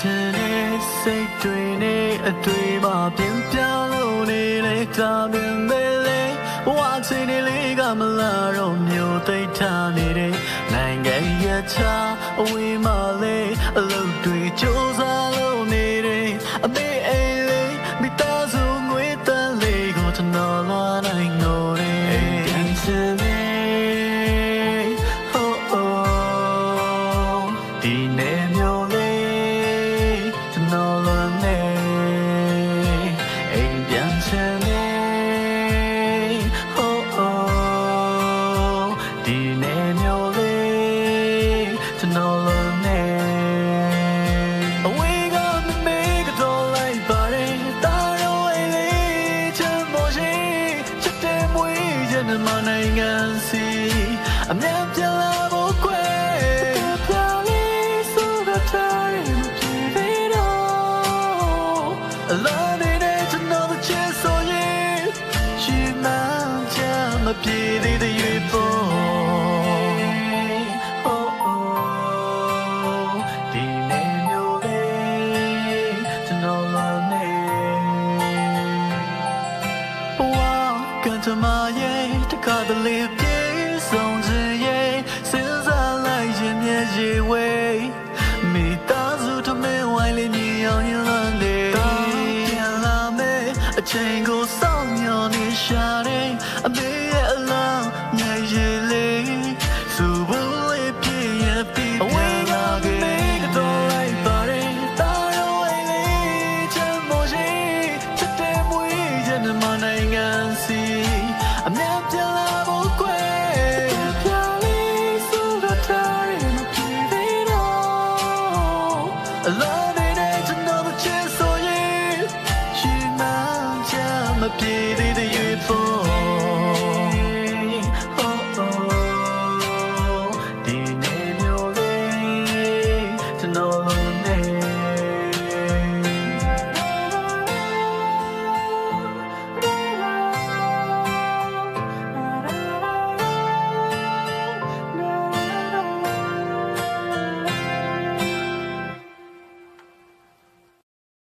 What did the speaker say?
ချင်တဲ့စိတ်တွေနဲ့အတွေ့မှာပြင်ပြောင်းလို့နေတဲ့တာပင်ပဲလေဘဝချင်းလေးကမလာတော့မျိုးသိထားနေတဲ့နိုင်ငံရဲ့ချာအဝေးမှာလေအလုပ်တွေစူးစမ်းလို့နေတဲ့အမေအိမ်လေးမိ န်လာဖို့ကွယ်ပြောင်းလေးဆိုတော့တိုင်းမပြေသေးတော့အလားနေတဲ့ကျွန်တော်တို့ချစ်ဆိုရင်ရှိမှချမ်းမပြေ ကံကြမ္မာရဲ့တခါတလေပြေဆုံးခြင်းရဲ့စဉ်းစားလိုက်ရင်မျက်ရည်ဝေးမိသားစုတမင်ဝိုင်းလေးမြင်အောင်ရင်လမ်းနေပြန်လာမယ်အချိန်ကို လား